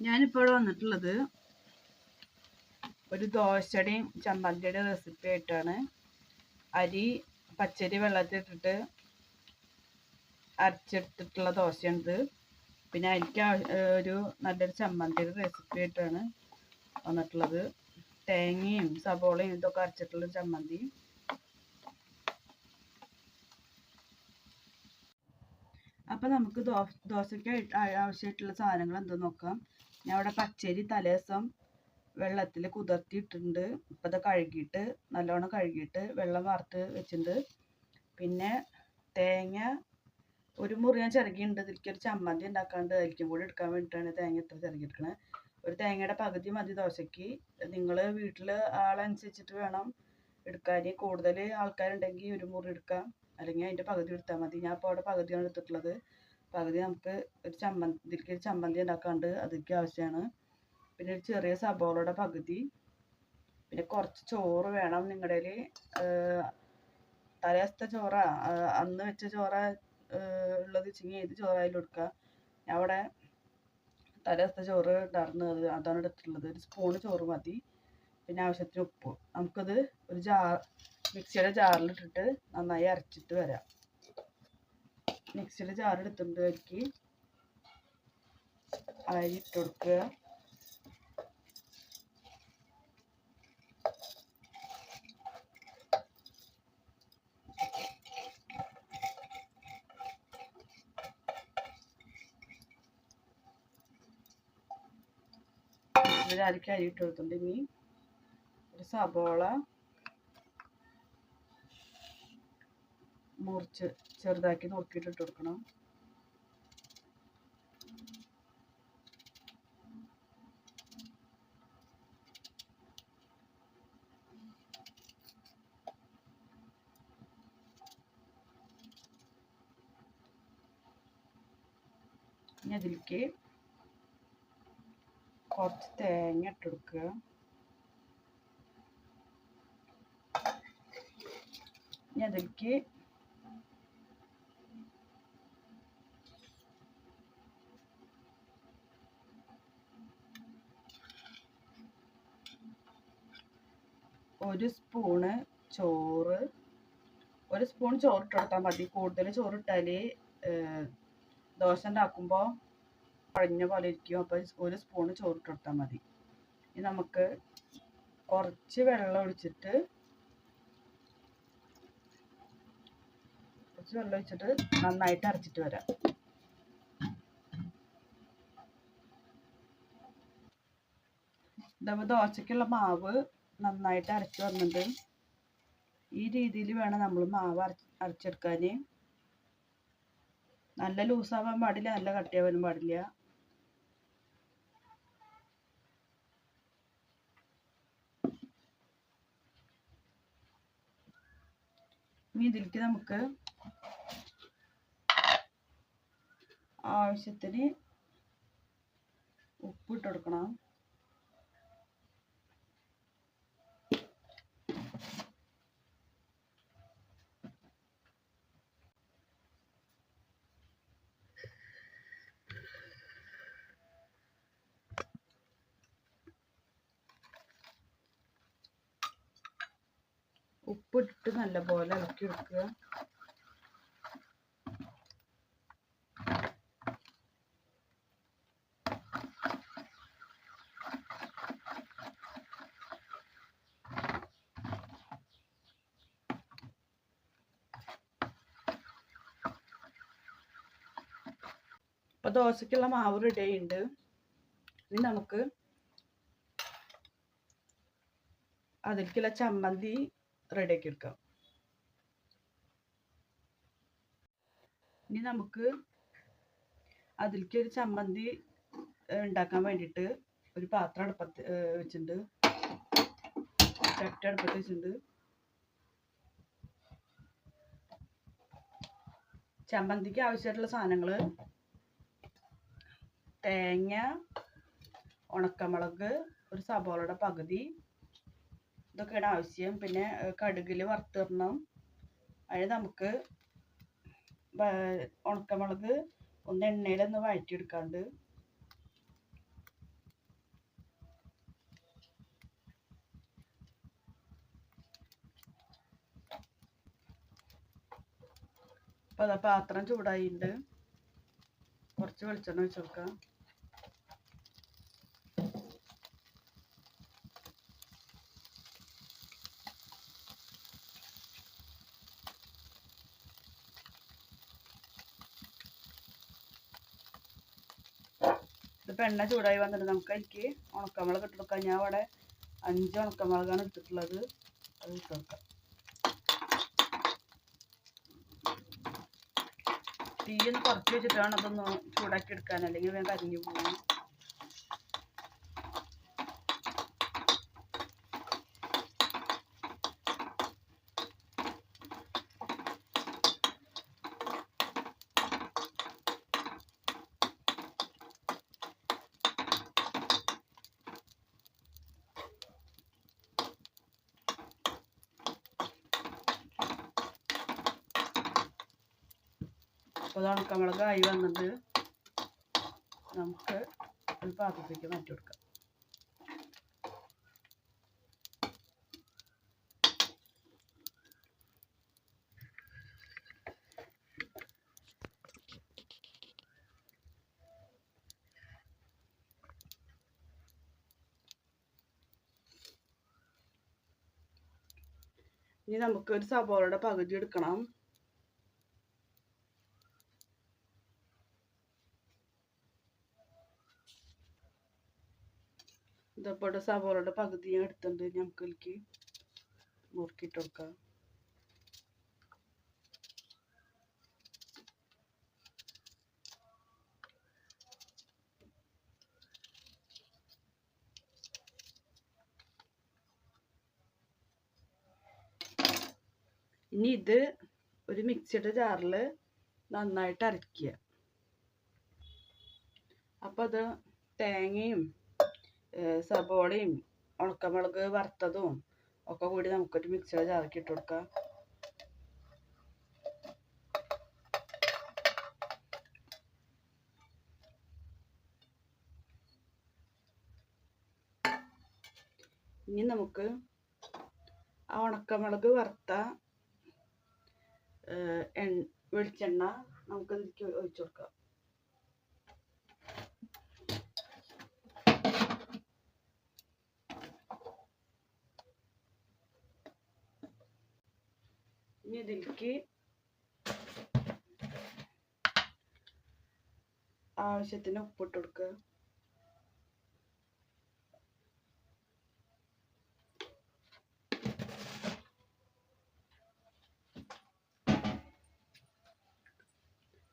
ഞാനിപ്പോൾ വന്നിട്ടുള്ളത് ഒരു ദോശയുടെയും ചമ്മന്തിയുടെയും റെസിപ്പി ആയിട്ടാണ്. അരി പച്ചരി വെള്ളത്തിലിട്ടിട്ട് അരച്ചെടുത്തിട്ടുള്ള ദോശയാണിത്. പിന്നെ എനിക്ക് ഒരു നല്ലൊരു ചമ്മന്തിയുടെ റെസിപ്പി ആയിട്ടാണ് വന്നിട്ടുള്ളത്. തേങ്ങയും സബോളയും ഇതൊക്കെ അരച്ചിട്ടുള്ള ചമ്മന്തി. അപ്പം നമുക്ക് ദോശയ്ക്ക് ആവശ്യമായിട്ടുള്ള സാധനങ്ങൾ എന്തെന്ന് നോക്കാം. ഞാൻ ഇവിടെ പച്ചരി തലേദിവസം വെള്ളത്തിൽ കുതിർത്തിയിട്ടുണ്ട്. ഇപ്പം അത് കഴുകിയിട്ട് നല്ലോണം കഴുകിയിട്ട് വെള്ളം വറുത്ത് വെച്ചിട്ടുണ്ട്. പിന്നെ തേങ്ങ ഒരു മുറി ഞാൻ ചിരകിയുണ്ട് ഇതിലേക്ക് ഒരു ചമ്മന്തി ഉണ്ടാക്കാണ്ട് അതിലേക്കും കൂടി എടുക്കാൻ വേണ്ടിയിട്ടാണ് തേങ്ങ ഇത്ര ചിരകിയെടുക്കണത് ഒരു തേങ്ങയുടെ പകുതി മതി ദോശയ്ക്ക്. നിങ്ങൾ വീട്ടിൽ ആളനുസരിച്ചിട്ട് വേണം എടുക്കാൻ. കൂടുതൽ ആൾക്കാരുണ്ടെങ്കിൽ ഒരു മുറി എടുക്കാം. അല്ലെങ്കിൽ അതിന്റെ പകുതി എടുത്താൽ മതി. ഞാൻ ഇപ്പോൾ അവിടെ പകുതിയാണ് എടുത്തിട്ടുള്ളത്. പകുതി നമുക്ക് ഒരു ചമ്മന്തി ഇതിലേക്ക് ഒരു ചമ്മന്തി ഉണ്ടാക്കാണ്ട് അതിലേക്ക് ആവശ്യമാണ്. പിന്നെ ഒരു ചെറിയ സബോളയുടെ പകുതി. പിന്നെ കുറച്ച് ചോറ് വേണം നിങ്ങളുടെ തലേദിവസത്തെ ചോറ? അന്ന് വെച്ച ചോറ? ഉള്ളത് വെച്ചെങ്കിൽ ഏത് ചോറായാലും എടുക്കുക ഞാൻ അവിടെ തലേസത്തെ ചോറ് ഉണ്ടായിരുന്നു. അത് അതാണ് എടുത്തിട്ടുള്ളത്. ഒരു സ്പൂണ് ചോറ് മതി. പിന്നെ ആവശ്യത്തിന് ഉപ്പ്. നമുക്കത് ഒരു ജാർ മിക്സിയുടെ ജാറിലിട്ടിട്ട് നന്നായി അരച്ചിട്ട് വരാം. മിക്സിയുടെ ജാർ എടുത്തിട്ടുണ്ട് അതിലേക്ക് അരി ഇട്ട് കൊടുക്കുക. അരിക്ക് അരി ഇട്ട് കൊടുത്തിട്ടുണ്ട് ഇനി. ഒരു സബോള മുറിച്ച് ചെറുതാക്കി നുറുക്കിയിട്ട് ഇട്ട് കൊടുക്കണം. ഇനി അതിലേക്ക് കുറച്ച് തേങ്ങ ഇട്ട് കൊടുക്കുക. ഇനി അതിലേക്ക് ഒരു സ്പൂണ് ചോറ് ഒരു സ്പൂൺ ചോറ് ഇട്ട് കൊടുത്താൽ മതി. കൂടുതൽ ചോറ് ഇട്ടാൽ ദോശ ഉണ്ടാക്കുമ്പോൾ കുഴഞ്ഞ പോലെ ഇരിക്കും. അപ്പോൾ ഒരു സ്പൂണ് ചോറ് ഇട്ട് കൊടുത്താൽ മതി. ഇനി നമുക്ക് കുറച്ച് വെള്ളം ഒഴിച്ചിട്ട് കുറച്ച് വെള്ളം ഒഴിച്ചിട്ട് നന്നായിട്ട് അരച്ചിട്ട് വരാം. ഇതപ്പോൾ ദോശയ്ക്കുള്ള മാവ് നന്നായിട്ട് അരച്ച് വന്നിട്ടുണ്ട് ഈ രീതിയിൽ വേണം നമ്മൾ മാവ് അരച്ച് അരച്ചെടുക്കാൻ. നല്ല ലൂസാവാൻ പാടില്ല നല്ല കട്ടിയാവാനും പാടില്ല. ഇനി ഇതിലേക്ക് നമുക്ക് ആവശ്യത്തിന് ഉപ്പിട്ട് കൊടുക്കണം. ഉപ്പിട്ട് നല്ലപോലെ ഇളക്കി എടുക്കുക. അപ്പൊ ദോശക്കുള്ള മാവ് റെഡി ആയിട്ടുണ്ട്. ഇനി നമുക്ക് അതിലേക്കുള്ള ചമ്മന്തി റെഡിയാക്കി എടുക്കാം. ഇനി നമുക്ക് അതിലേക്ക് ഒരു ചമ്മന്തി ഉണ്ടാക്കാൻ വേണ്ടിയിട്ട് ഒരു പാത്രം അടുപ്പത്ത് വെച്ചിട്ടുണ്ട്. ചട്ടി അടുപ്പത്ത് വെച്ചിട്ടുണ്ട്. ചമ്മന്തിക്ക് ആവശ്യമായിട്ടുള്ള സാധനങ്ങൾ തേങ്ങ ഉണക്കമുളക് ഒരു സബോളയുടെ പകുതി ഇതൊക്കെയാണ് ആവശ്യം. പിന്നെ കടുകിൽ വറുത്തിടണം. അതിന് നമുക്ക് ഉണക്കമുളക് ഒന്ന് എണ്ണയിലൊന്ന് വഴറ്റിയെടുക്കാണ്ട്. അപ്പോൾ അതാ പാത്രം ചൂടായിട്ടുണ്ട് കുറച്ച് വെളിച്ചെണ്ണ വെച്ച് ഇതിപ്പോൾ എണ്ണ ചൂടായി വന്നിട്ട് നമുക്ക് അതിലേക്ക് ഉണക്കമുളക് ഇട്ട് കൊടുക്കാം. ഞാൻ അവിടെ അഞ്ച് ഉണക്കമുളകാണ് എടുത്തിട്ടുള്ളത്. അത് ഇട്ട് കൊടുക്കാം. തീ ഒന്ന് കുറച്ച് വെച്ചിട്ടാണ് അതൊന്ന് ചൂടാക്കി എടുക്കാൻ. അല്ലെങ്കിൽ വേഗം കരിഞ്ഞു പോകും. അപ്പോൾ ഉണക്കമുളക് ആയി വന്നത്. നമുക്ക് ഒരു പാത്രത്തേക്ക് മാറ്റി കൊടുക്കാം. ഇനി നമുക്ക് ഒരു സബോളയുടെ പകുതി എടുക്കണം. ഇതപ്പോൾ സവോളയുടെ പകുതി ഞാൻ എടുത്തിട്ടുണ്ട്. നമുക്ക് ഇതിലേക്ക് മുറുക്കിയിട്ട് കൊടുക്കാം ഇനി ഇത് ഒരു മിക്സിയുടെ ജാറിൽ നന്നായിട്ട് അരയ്ക്കുക. അപ്പോൾ അത് തേങ്ങയും സബോളയും ഉണക്കമുളക് വറുത്തതും ഒക്കെ കൂടി നമുക്കൊരു മിക്സിയുടെ ജാറിലേക്ക് ഇട്ട് കൊടുക്കാം. ഇനി നമുക്ക് ആ ഉണക്കമുളക് വറുത്ത വെളിച്ചെണ്ണ നമുക്ക് ഒഴിച്ചു കൊടുക്കാം. ഇനി ഇതിലേക്ക് ആവശ്യത്തിന് ഉപ്പിട്ട് കൊടുക്കുക.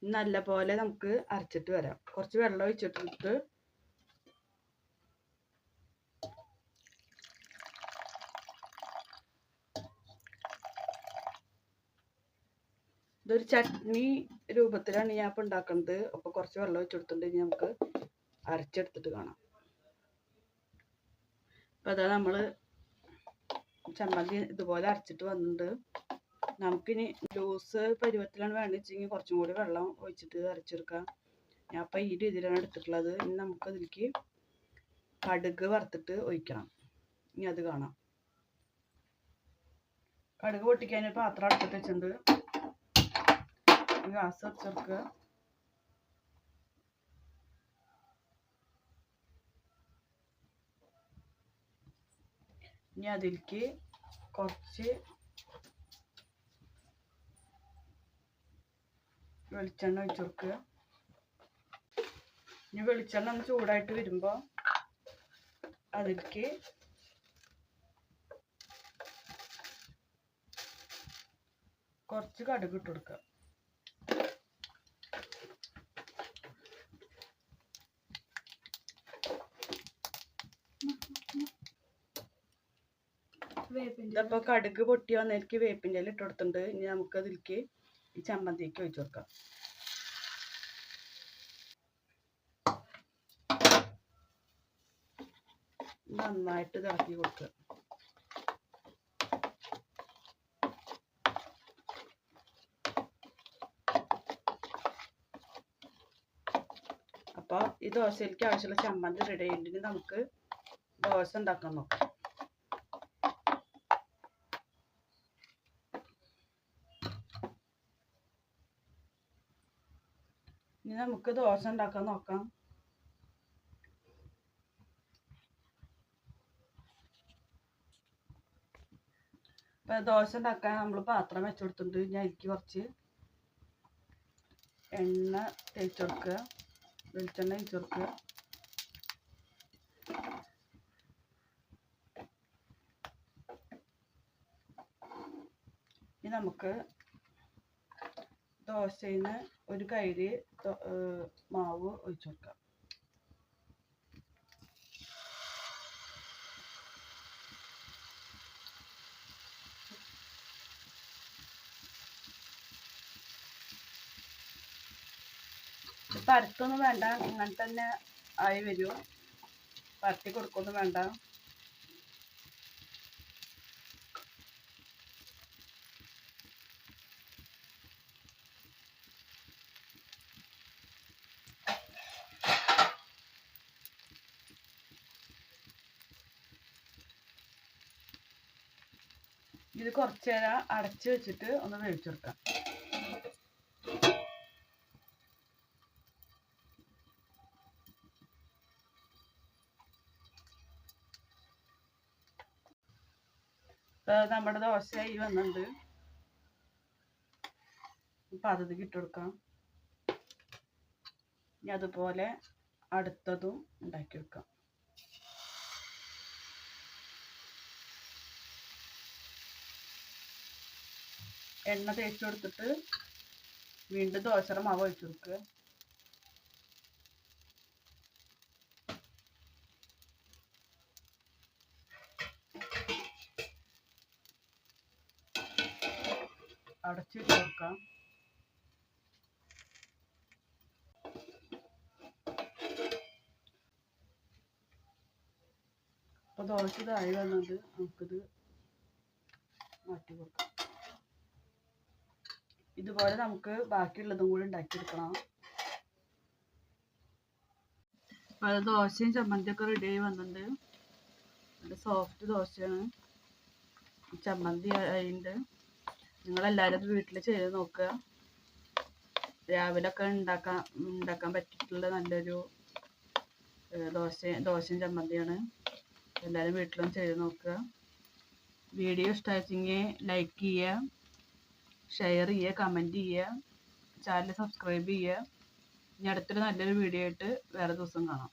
നല്ല പോലെ നമുക്ക് അരച്ചിട്ട് വരാം. കുറച്ച് വെള്ളം ഒഴിച്ചിട്ടിട്ട് ഇതൊരു ചട്നി രൂപത്തിലാണ് ഞാൻ ഇപ്പോൾ ഉണ്ടാക്കുന്നത് അപ്പോൾ കുറച്ച് വെള്ളം ഒഴിച്ചെടുത്തിട്ടുണ്ട് ഇനി നമുക്ക് അരച്ചെടുത്തിട്ട് കാണാം. അപ്പോൾ അതാ നമ്മൾ ചമ്മന്തി ഇതുപോലെ അരച്ചിട്ട് വന്നിട്ടുണ്ട്. നമുക്കിനി ലൂസ് പരുവത്തിലാണ് വേണ്ടത് വെച്ചെങ്കിൽ കുറച്ചും കൂടി വെള്ളം ഒഴിച്ചിട്ട് അരച്ചെടുക്കാം. ഞാൻ അപ്പം ഈ രീതിയിലാണ് എടുത്തിട്ടുള്ളത്. ഇനി നമുക്ക് അതിലേക്ക് കടുക് വറുത്തിട്ട് ഒഴിക്കണം. ഇനി അത് കാണാം. കടുക് പൊട്ടിക്കാൻ പാത്രം അടുത്തിട്ട് വെച്ചിട്ടുണ്ട്. ഗ്യാസ് വെച്ചെടുക്കുക ഇനി അതിലേക്ക് കുറച്ച് വെളിച്ചെണ്ണ ഒഴിച്ച് കൊടുക്കുക ഇനി വെളിച്ചെണ്ണ ഒന്ന് ചൂടായിട്ട് വരുമ്പോൾ അതിലേക്ക് കുറച്ച് കടുക് കൊടുക്കുക ഇതപ്പോൾ കടുക് പൊട്ടി വന്നതിലേക്ക് വേപ്പിന്റെ ഇല ഇട്ട് കൊടുത്തിട്ടുണ്ട്. ഇനി നമുക്ക് അതിലേക്ക് ഈ ചമ്മന്തിക്ക് ഒഴിച്ച് കൊടുക്കാം. നന്നായിട്ട് ഇതാക്കി കൊടുക്കുക. അപ്പോൾ ഈ ദോശയിലേക്ക് ആവശ്യമുള്ള ചമ്മന്തി റെഡി ആയിട്ടുണ്ടെങ്കിൽ നമുക്ക് ദോശ ഉണ്ടാക്കാൻ നോക്കാം. ഇനി നമുക്ക് ദോശ ഉണ്ടാക്കാൻ നോക്കാം. ഇപ്പൊ ദോശ ഉണ്ടാക്കാൻ നമ്മൾ പാത്രം വെച്ച് കൊടുത്തിട്ടുണ്ട്. ഞാൻ കുറച്ച് എണ്ണ തേച്ച് കൊടുക്കുക. വെളിച്ചെണ്ണ ഒഴിച്ച് കൊടുക്കുക. ഇനി നമുക്ക് ദോശയിൽ ഒരു കയ്യിൽ മാവ് ഒഴിച്ചു കൊടുക്കാം. പരത്തൊന്നും വേണ്ട ഇങ്ങനെ തന്നെ ആയി വരും. പരത്തി കൊടുക്കൊന്നും വേണ്ട. ഇത് കുറച്ച് നേരം അടച്ചു വെച്ചിട്ട് ഒന്ന് വേവിച്ചെടുക്കാം നമ്മുടെ ദോശയായി വന്നിട്ടുണ്ട്. പകുതിക്ക് ഇട്ട് കൊടുക്കാം. ഇനി അതുപോലെ അടുത്തതും ഉണ്ടാക്കി വെക്കാം എണ്ണ തേച്ച് കൊടുത്തിട്ട് വീണ്ടും ദോശയുടെ മാവ് ഒഴിച്ചു കൊടുക്കുക. അടച്ചു വെച്ച് കൊടുക്കാം അപ്പൊ ദോശ ഇതായി വന്നത് നമുക്കിത് മാറ്റി കൊടുക്കാം. ഇതുപോലെ നമുക്ക് ബാക്കിയുള്ളതും കൂടി ഉണ്ടാക്കിയെടുക്കണം. അത് ദോശയും ചമ്മന്തിയൊക്കെ റെഡി ആയി വന്നിട്ടുണ്ട്. നല്ല സോഫ്റ്റ് ദോശയാണ്. ചമ്മന്തി ആയിട്ടുണ്ട്. നിങ്ങളെല്ലാവരും അത് വീട്ടിൽ ചെയ്ത് നോക്കുക. രാവിലെ ഒക്കെ ഉണ്ടാക്കാൻ ഉണ്ടാക്കാൻ പറ്റിയിട്ടുള്ള നല്ലൊരു ദോശ ദോശയും ചമ്മന്തിയാണ്. എല്ലാവരും വീട്ടിലും ചെയ്ത് നോക്കുക. വീഡിയോ ഇഷ്ടമായിട്ടെങ്കിൽ ലൈക്ക് ചെയ്യുക. ഷെയർ ചെയ്യുക കമന്റ് ചെയ്യുക ചാനൽ സബ്സ്ക്രൈബ് ചെയ്യുക ഇനി അടുത്തൊരു നല്ലൊരു വീഡിയോ ആയിട്ട് വേറെ ദിവസം കാണാം.